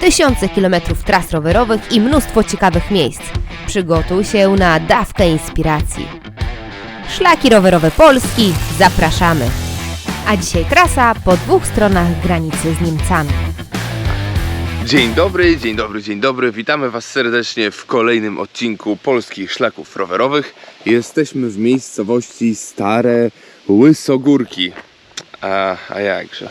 tysiące kilometrów tras rowerowych i mnóstwo ciekawych miejsc. Przygotuj się na dawkę inspiracji. Szlaki rowerowe Polski, zapraszamy! A dzisiaj trasa po dwóch stronach granicy z Niemcami. Dzień dobry, dzień dobry, dzień dobry. Witamy Was serdecznie w kolejnym odcinku polskich szlaków rowerowych. Jesteśmy w miejscowości Stare Łysogórki. A, a jakże?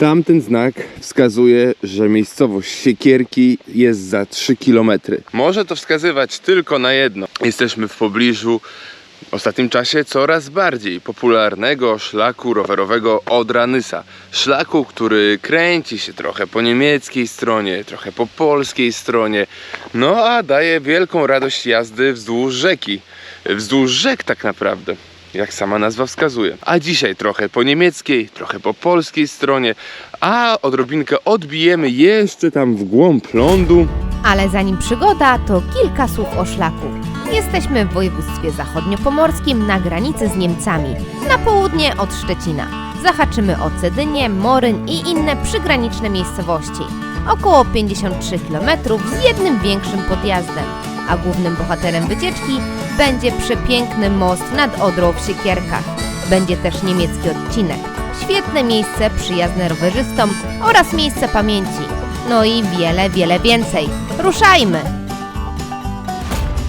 Tamten znak wskazuje, że miejscowość Siekierki jest za 3 km. Może to wskazywać tylko na jedno. Jesteśmy w pobliżu w ostatnim czasie coraz bardziej popularnego szlaku rowerowego Odra-Nysa. Szlaku, który kręci się trochę po niemieckiej stronie, trochę po polskiej stronie, no a daje wielką radość jazdy wzdłuż rzeki. Wzdłuż rzek tak naprawdę. Jak sama nazwa wskazuje. A dzisiaj trochę po niemieckiej, trochę po polskiej stronie, a odrobinkę odbijemy jeszcze tam w głąb lądu. Ale zanim przygoda, to kilka słów o szlaku. Jesteśmy w województwie zachodniopomorskim na granicy z Niemcami, na południe od Szczecina. Zahaczymy o Cedynię, Moryń i inne przygraniczne miejscowości. Około 53 km z jednym większym podjazdem, a głównym bohaterem wycieczki będzie przepiękny most nad Odrą w Siekierkach. Będzie też niemiecki odcinek. Świetne miejsce przyjazne rowerzystom oraz miejsce pamięci. No i wiele, wiele więcej. Ruszajmy!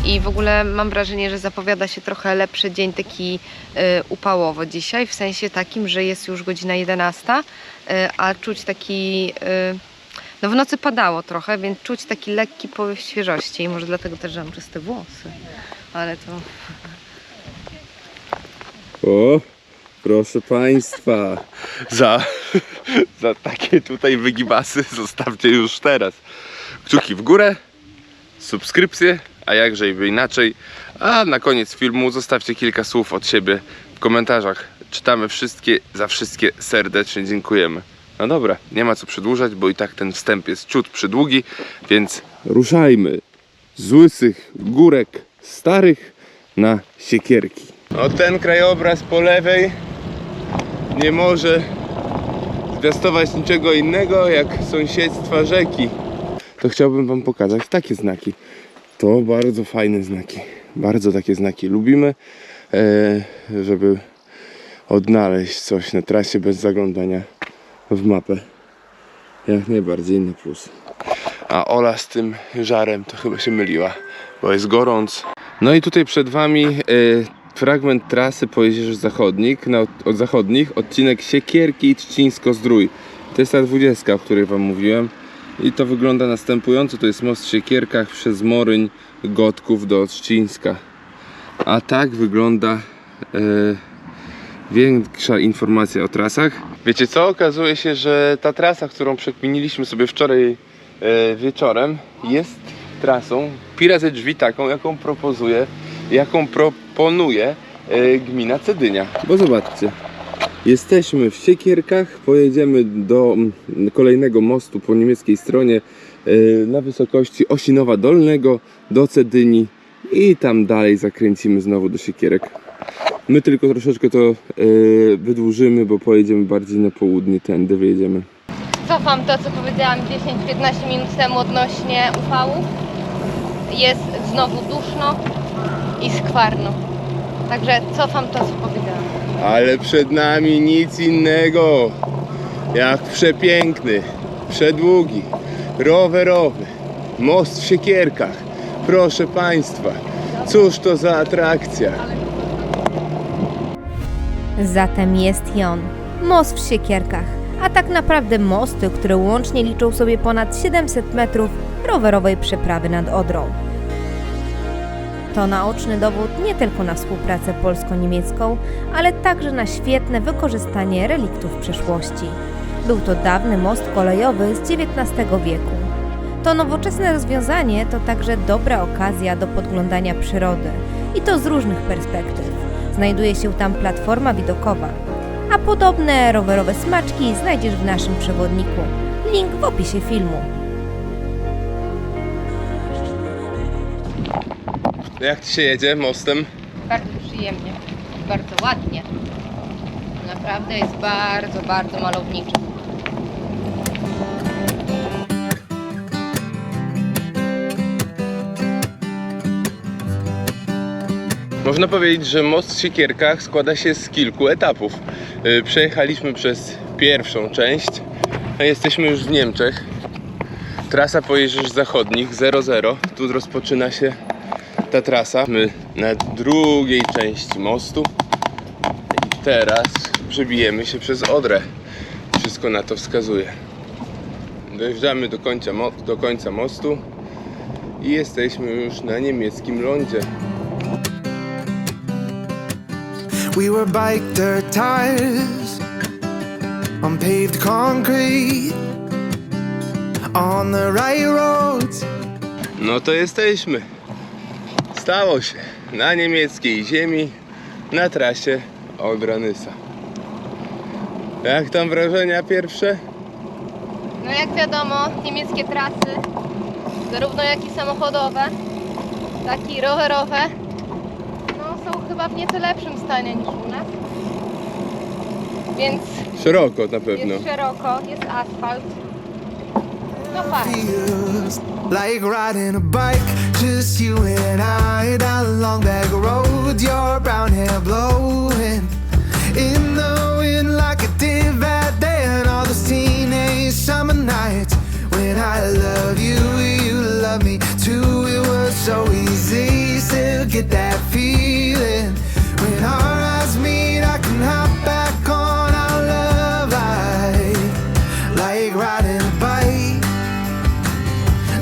I w ogóle mam wrażenie, że zapowiada się trochę lepszy dzień taki y, upałowo dzisiaj, w sensie takim, że jest już godzina 11, y, a czuć taki. No w nocy padało trochę, więc czuć taki lekki powiew świeżości. Może dlatego też, że mam czyste włosy. Ale to. O, proszę Państwa, za, za takie tutaj wygibasy zostawcie już teraz kciuki w górę, subskrypcję, a jakże by inaczej. A na koniec filmu zostawcie kilka słów od siebie w komentarzach. Czytamy wszystkie, za wszystkie serdecznie dziękujemy. No dobra, nie ma co przedłużać, bo i tak ten wstęp jest ciut przydługi, więc ruszajmy z łysych górek starych na siekierki. No ten krajobraz po lewej nie może zwiastować niczego innego jak sąsiedztwa rzeki. To chciałbym wam pokazać takie znaki. To bardzo fajne znaki. Bardzo takie znaki lubimy, e, żeby odnaleźć coś na trasie bez zaglądania w mapę. Jak najbardziej na plus. A Ola z tym żarem to chyba się myliła, bo jest gorąc. No i tutaj przed wami e, fragment trasy po Jeziorze Zachodnik, na, od zachodnich, odcinek Siekierki Trzcińsko-Zdrój. To jest ta 20, o której wam mówiłem. I to wygląda następująco. To jest most w Siekierkach przez Moryń, Gotków do Trzcińska. A tak wygląda e, większa informacja o trasach. Wiecie co? Okazuje się, że ta trasa, którą przekminiliśmy sobie wczoraj e, wieczorem, jest trasą pira ze drzwi taką, jaką propozuje, jaką proponuje e, gmina Cedynia. Bo zobaczcie, jesteśmy w Siekierkach, pojedziemy do kolejnego mostu po niemieckiej stronie e, na wysokości Osinowa Dolnego do Cedyni i tam dalej zakręcimy znowu do Siekierek. My tylko troszeczkę to e, wydłużymy, bo pojedziemy bardziej na południe, tędy wyjedziemy. Cofam to, co powiedziałam 10-15 minut temu odnośnie upału. Jest znowu duszno i skwarno. Także cofam to, co powiedziałam. Ale przed nami nic innego jak przepiękny, przedługi, rowerowy most w Siekierkach. Proszę Państwa, cóż to za atrakcja. Zatem jest i on. Most w Siekierkach. A tak naprawdę mosty, które łącznie liczą sobie ponad 700 metrów rowerowej przeprawy nad Odrą. To naoczny dowód nie tylko na współpracę polsko-niemiecką, ale także na świetne wykorzystanie reliktów przeszłości. Był to dawny most kolejowy z XIX wieku. To nowoczesne rozwiązanie to także dobra okazja do podglądania przyrody i to z różnych perspektyw. Znajduje się tam platforma widokowa, a podobne rowerowe smaczki znajdziesz w naszym przewodniku. Link w opisie filmu. Jak Ci się jedzie mostem? Bardzo przyjemnie, bardzo ładnie. Naprawdę jest bardzo, bardzo malowniczo. Można powiedzieć, że most w Siekierkach składa się z kilku etapów. Yy, Przejechaliśmy przez pierwszą część, a jesteśmy już w Niemczech. Trasa po Jeżysz Zachodnich 00. Tu rozpoczyna się ta trasa. My na drugiej części mostu. I teraz przebijemy się przez Odrę. Wszystko na to wskazuje. Dojeżdżamy do końca, do końca mostu i jesteśmy już na niemieckim lądzie. We were bike dirt tires on paved concrete on the right roads. No to jesteśmy. Stało się na niemieckiej ziemi na trasie Odra-Nysa. Jak tam wrażenia pierwsze? No jak wiadomo, niemieckie trasy, zarówno jak i samochodowe, tak i rowerowe, chyba w nieco lepszym stanie niż u nas. Więc Szeroko na pewno. jest szeroko, jest asfalt. No fajnie. Feels like riding a bike, just you and I down a long back road. Your brown hair blowing in the wind like it did that day, and all those teenage summer nights when I love you, you love me too. It was so easy, still get that feeling when our eyes meet. I can hop back on our love like riding a bike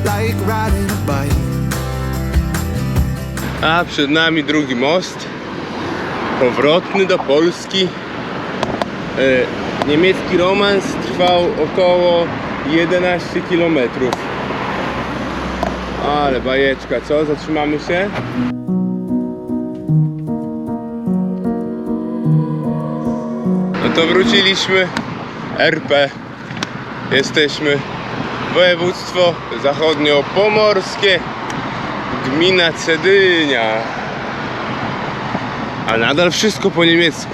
like riding a bike. A przed nami drugi most. Powrotny do Polski. E, niemiecki romans trwał około 11 km. Ale bajeczka, co? Zatrzymamy się? No to wróciliśmy. RP. Jesteśmy. Województwo zachodniopomorskie. Gmina Cedynia. A nadal wszystko po niemiecku.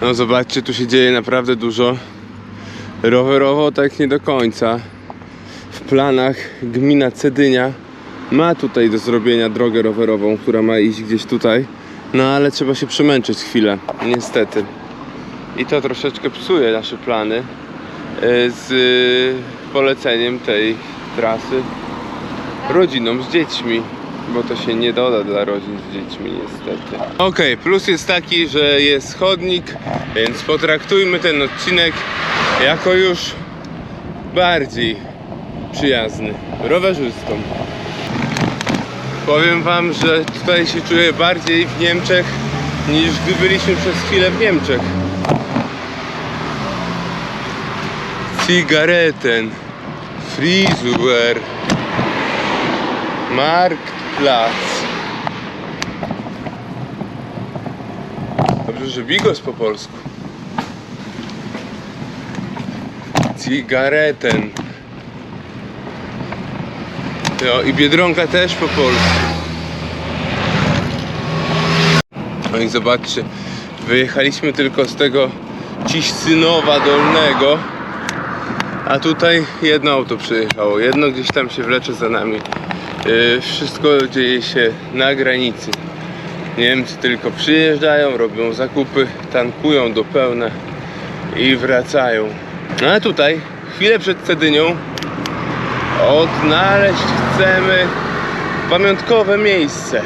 No zobaczcie, tu się dzieje naprawdę dużo. Rowerowo tak nie do końca. Planach gmina Cedynia ma tutaj do zrobienia drogę rowerową, która ma iść gdzieś tutaj. No ale trzeba się przemęczyć chwilę, niestety. I to troszeczkę psuje nasze plany e, z e, poleceniem tej trasy rodzinom z dziećmi, bo to się nie doda dla rodzin z dziećmi niestety. Okej, plus jest taki, że jest chodnik, więc potraktujmy ten odcinek jako już bardziej przyjazny rowerzystom. Powiem wam, że tutaj się czuję bardziej w Niemczech niż gdy byliśmy przez chwilę w Niemczech. Zigaretten, Frisur, Marktplatz. Dobrze, że bigos po polsku. Zigaretten. No i Biedronka też po polsku. No i zobaczcie, wyjechaliśmy tylko z tego Ciścynowa Dolnego, a tutaj jedno auto przyjechało, jedno gdzieś tam się wlecze za nami. Yy, wszystko dzieje się na granicy. Niemcy tylko przyjeżdżają, robią zakupy, tankują do pełna i wracają. No a tutaj, chwilę przed Cedynią, odnaleźć chcemy pamiątkowe miejsce.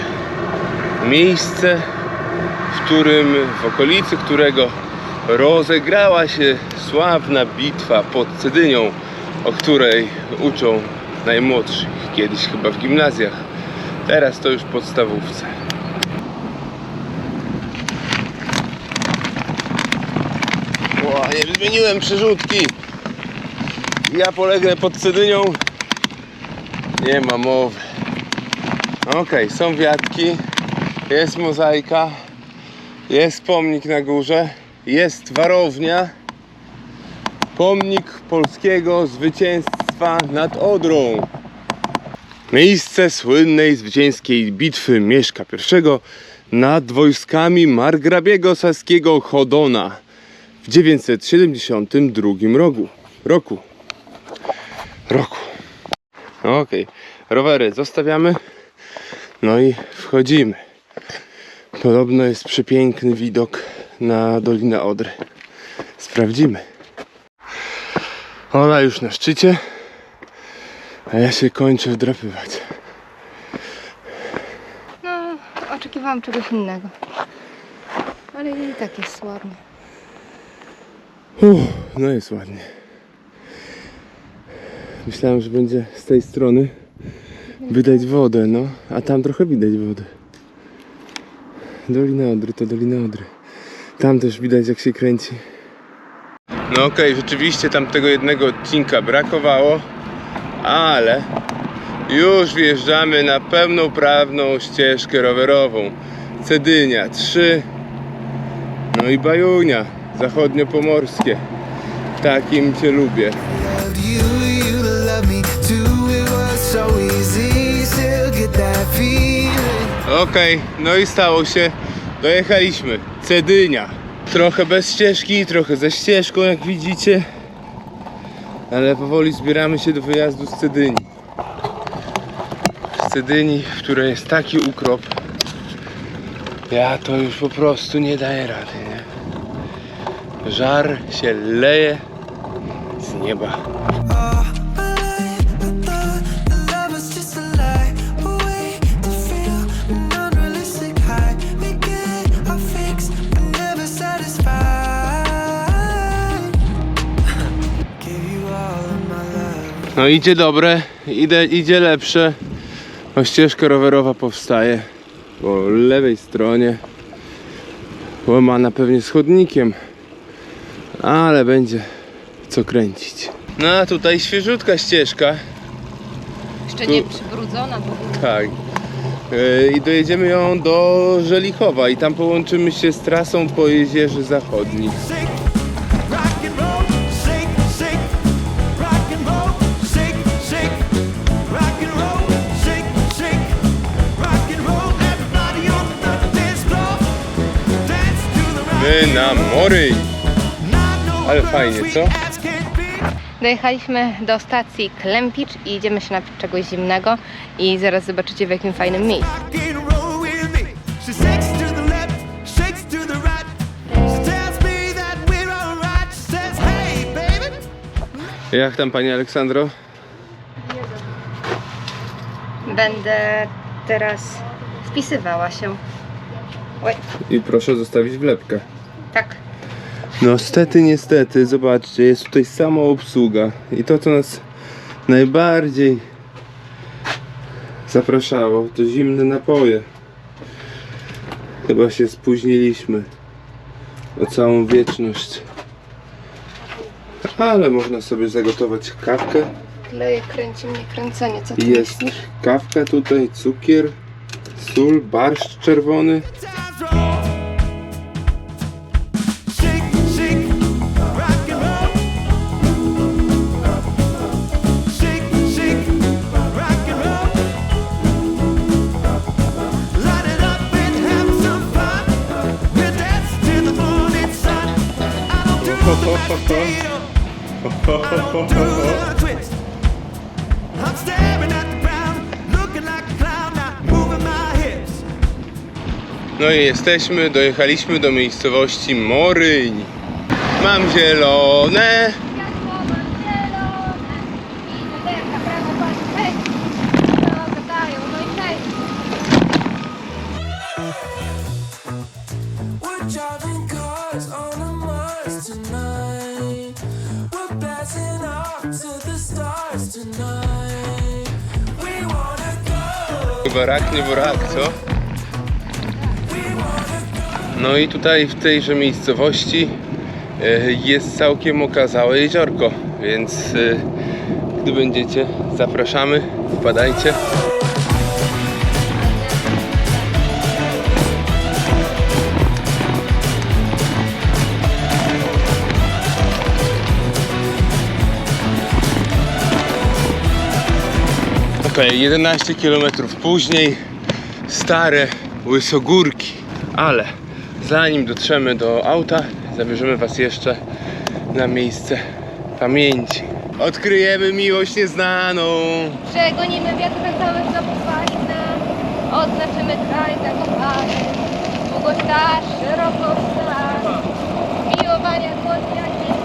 Miejsce, w którym, w okolicy którego rozegrała się sławna bitwa pod Cedynią, o której uczą najmłodszych, kiedyś chyba w gimnazjach, teraz to już podstawówce. Nie zmieniłem przerzutki. Ja polegnę pod Cedynią. Nie ma mowy. Okej, są wiatki, jest mozaika, jest pomnik na górze, jest warownia, pomnik polskiego zwycięstwa nad Odrą. Miejsce słynnej zwycięskiej bitwy Mieszka I nad wojskami margrabiego saskiego Chodona w 972 roku. Roku. Roku. Okej, rowery zostawiamy. No i wchodzimy. Podobno jest przepiękny widok na Dolinę Odry. Sprawdzimy. Ona już na szczycie, a ja się kończę wdrapywać. No, oczekiwałam czegoś innego. Ale i tak jest ładnie. Uff, no jest ładnie. Myślałem, że będzie z tej strony widać wodę, no, a tam trochę widać wodę. Dolina Odry to Dolina Odry. Tam też widać jak się kręci. No okej, rzeczywiście tam tego jednego odcinka brakowało, ale już wjeżdżamy na pełnoprawną ścieżkę rowerową. Cedynia 3, no i Bajunia, zachodniopomorskie. Takim cię lubię. Okej, no i stało się. Dojechaliśmy. Cedynia. Trochę bez ścieżki, trochę ze ścieżką, jak widzicie. Ale powoli zbieramy się do wyjazdu z Cedyni. Z Cedyni, w której jest taki ukrop. Ja to już po prostu nie daję rady, nie? Żar się leje z nieba. No idzie dobre, idzie, idzie lepsze. O, ścieżka rowerowa powstaje po lewej stronie. Łamana pewnie z chodnikiem, ale będzie co kręcić. No a tutaj świeżutka ścieżka, Jeszcze Tu- nie przybrudzona ogóle. tak. Yy, I dojedziemy ją do Żelichowa i tam połączymy się z trasą po Jezierze Zachodnim. Na Mory! Not no Ale fajnie, co? Dojechaliśmy do stacji Klempicz i idziemy się napić czegoś zimnego i zaraz zobaczycie w jakim fajnym miejscu. Jak tam Pani Aleksandro? Będę teraz wpisywała się. Oj, I proszę zostawić wlepkę. Tak. No stety, niestety, zobaczcie, jest tutaj sama obsługa i to co nas najbardziej zapraszało to zimne napoje. Chyba się spóźniliśmy o całą wieczność. Ale można sobie zagotować kawkę. Kleje, kręci mnie kręcenie, co ty Jest myślisz? kawka tutaj, cukier, sól, barszcz czerwony. No i jesteśmy, dojechaliśmy do miejscowości Moryń. Mam zielone. Rak, nie burak, co? No i tutaj w tejże miejscowości e, jest całkiem okazałe jeziorko, więc e, gdy będziecie, zapraszamy, wpadajcie. Okej, 11 km później stare łysogórki, ale zanim dotrzemy do auta, zabierzemy Was jeszcze na miejsce pamięci. Odkryjemy miłość nieznaną. Przegonimy wiatr cały zapufali na Oznaczymy kraj zakopany, długość dasz, szeroko wstań. Miłowania głos jak jest,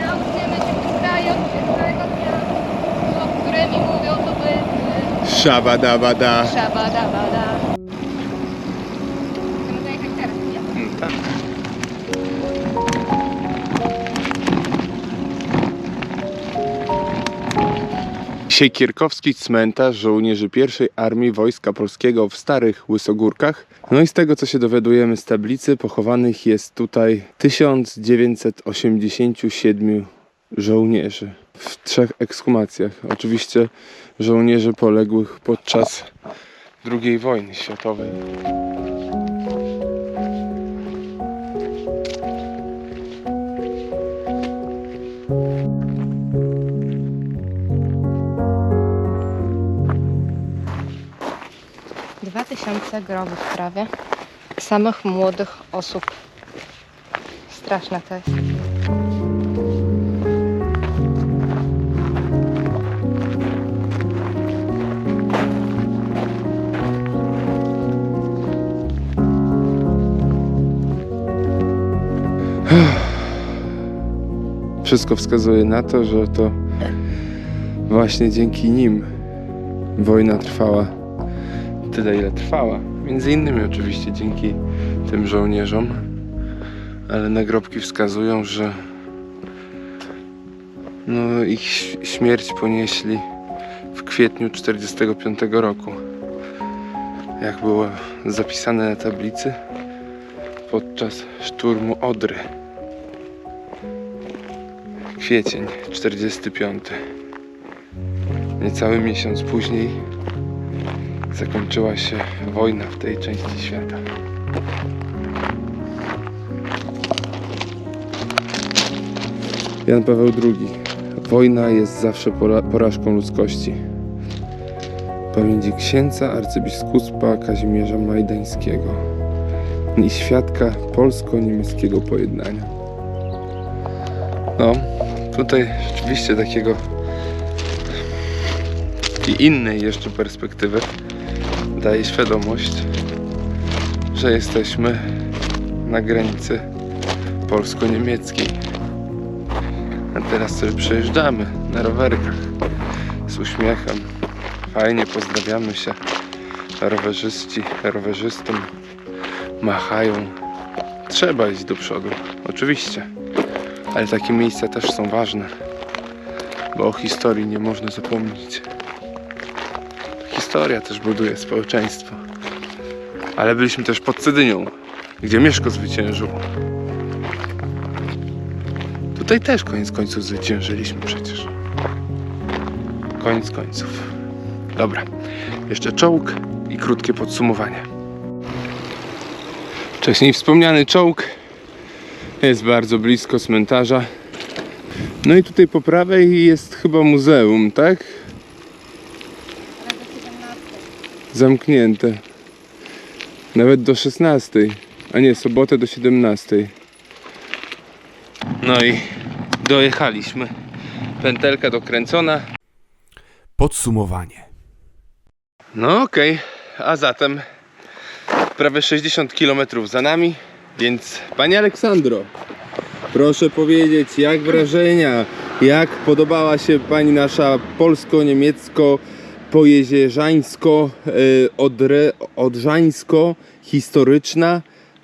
nauczymy się w kraju od pierwszego dnia. Słów, które mi mówią to Chcemy zajechać teraz, nie? Tak. Siekierkowski cmentarz żołnierzy pierwszej Armii Wojska Polskiego w Starych Łysogórkach. No i z tego co się dowiadujemy z tablicy, pochowanych jest tutaj 1987 żołnierzy w trzech ekshumacjach. Oczywiście żołnierzy poległych podczas II wojny światowej. Dwa tysiące grobów prawie. Samych młodych osób. Straszne to jest. Wszystko wskazuje na to, że to właśnie dzięki nim wojna trwała tyle, ile trwała. Między innymi oczywiście dzięki tym żołnierzom, ale nagrobki wskazują, że no, ich śmierć ponieśli w kwietniu 45 roku. Jak było zapisane na tablicy podczas szturmu Odry. Kwiecień 45. Niecały miesiąc później zakończyła się wojna w tej części świata. Jan Paweł II. Wojna jest zawsze pora- porażką ludzkości. Pamięci księdza arcybiskupa Kazimierza Majdańskiego i świadka polsko-niemieckiego pojednania. No, tutaj rzeczywiście takiego i innej jeszcze perspektywy daje świadomość, że jesteśmy na granicy polsko-niemieckiej. A teraz sobie przejeżdżamy na rowerkach z uśmiechem. Fajnie pozdrawiamy się. Rowerzyści, rowerzystom machają. Trzeba iść do przodu, oczywiście. Ale takie miejsca też są ważne, bo o historii nie można zapomnieć. Historia też buduje społeczeństwo. Ale byliśmy też pod Cedynią, gdzie Mieszko zwyciężył. Tutaj też koniec końców zwyciężyliśmy przecież. Koniec końców. Dobra, jeszcze czołg i krótkie podsumowanie. Wcześniej wspomniany czołg jest bardzo blisko cmentarza. No i tutaj po prawej jest chyba muzeum, tak? Zamknięte. Nawet do 16. A nie, sobotę do 17. No i dojechaliśmy. Pętelka dokręcona. Podsumowanie. No okej, a zatem prawie 60 km za nami, więc Panie Aleksandro, proszę powiedzieć jak wrażenia, jak podobała się Pani nasza polsko-niemiecko pojezierzańsko y,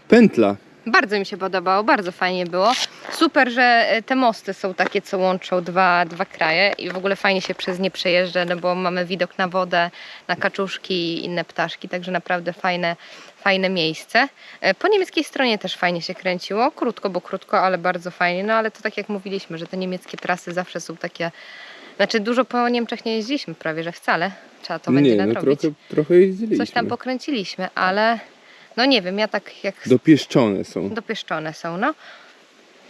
pętla. Bardzo mi się podobało, bardzo fajnie było. Super, że e, te mosty są takie, co łączą dwa, dwa kraje i w ogóle fajnie się przez nie przejeżdża, no bo mamy widok na wodę, na kaczuszki i inne ptaszki, także naprawdę fajne, fajne miejsce. E, Po niemieckiej stronie też fajnie się kręciło, krótko, bo krótko, ale bardzo fajnie, no ale to tak jak mówiliśmy, że te niemieckie trasy zawsze są takie, znaczy dużo po Niemczech nie jeździliśmy, prawie że wcale, trzeba to będzie nie, no nadrobić. trochę, trochę jeździliśmy. Coś tam pokręciliśmy, ale no nie wiem, ja tak jak Dopieszczone są. dopieszczone są, no.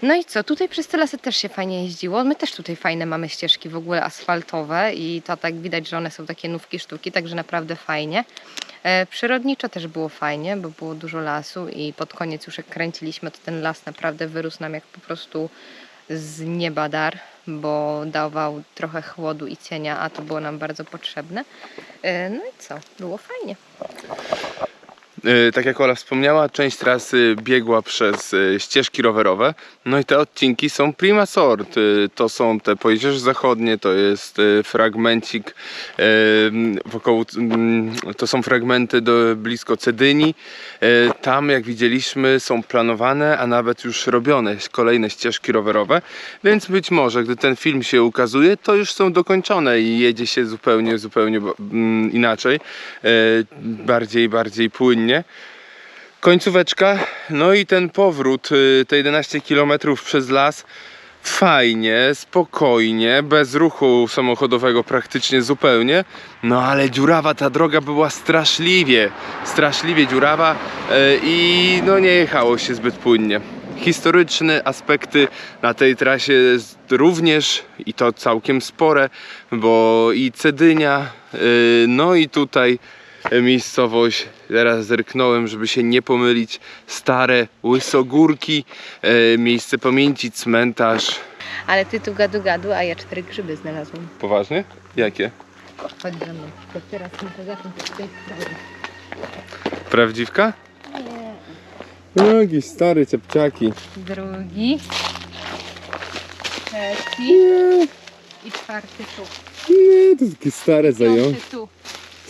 No i co, tutaj przez te lasy też się fajnie jeździło. My też tutaj fajne mamy ścieżki w ogóle asfaltowe i to tak widać, że one są takie nówki sztuki, także naprawdę fajnie. E, przyrodniczo też było fajnie, bo było dużo lasu i pod koniec już jak kręciliśmy, to ten las naprawdę wyrósł nam jak po prostu z nieba dar, bo dawał trochę chłodu i cienia, a to było nam bardzo potrzebne. E, No i co? Było fajnie. E, Tak jak Ola wspomniała, część trasy biegła przez e, ścieżki rowerowe. No i te odcinki są prima sort. E, To są te Pojezierze Zachodnie, to jest fragmencik wokoło, mm, to są fragmenty do, blisko Cedyni. Tam, jak widzieliśmy, są planowane, a nawet już robione kolejne ścieżki rowerowe. Więc być może, gdy ten film się ukazuje, to już są dokończone i jedzie się zupełnie, zupełnie mm, inaczej. Bardziej, bardziej płynnie. Końcóweczka, no i ten powrót, y, te 11 km przez las. Fajnie, spokojnie, bez ruchu samochodowego praktycznie zupełnie. No ale dziurawa ta droga była straszliwie, straszliwie dziurawa y, i no nie jechało się zbyt płynnie. Historyczne aspekty na tej trasie również i to całkiem spore, bo i Cedynia, y, no i tutaj miejscowość, teraz zerknąłem, żeby się nie pomylić, stare Łysogórki, e, miejsce pamięci, cmentarz. Ale ty tu gadu gadu, a ja cztery grzyby znalazłam. Poważnie? Jakie? Chodź za mną. To teraz zacząć od tej strony. Prawdziwka? Nie. No, jakieś stare ciapciaki. Drugi. Trzeci. I czwarty tu. Nie, to takie stare Piąty tu.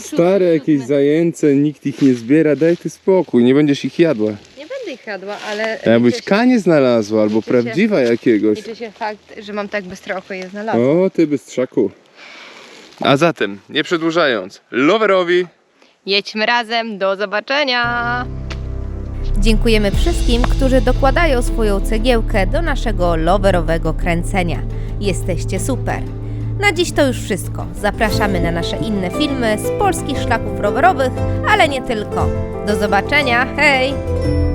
Stare jakieś zajęce, nikt ich nie zbiera, daj ty spokój, nie będziesz ich jadła. Nie będę ich jadła, ale Jakbyś kanie znalazła, albo Liczy się- prawdziwa jakiegoś. liczy się fakt, że mam tak oko i je znalazłam. O, ty bystrzaku. A zatem, nie przedłużając, loverowi Jedźmy razem, do zobaczenia! Dziękujemy wszystkim, którzy dokładają swoją cegiełkę do naszego loverowego kręcenia. Jesteście super! Na dziś to już wszystko. Zapraszamy na nasze inne filmy z polskich szlaków rowerowych, ale nie tylko. Do zobaczenia, hej!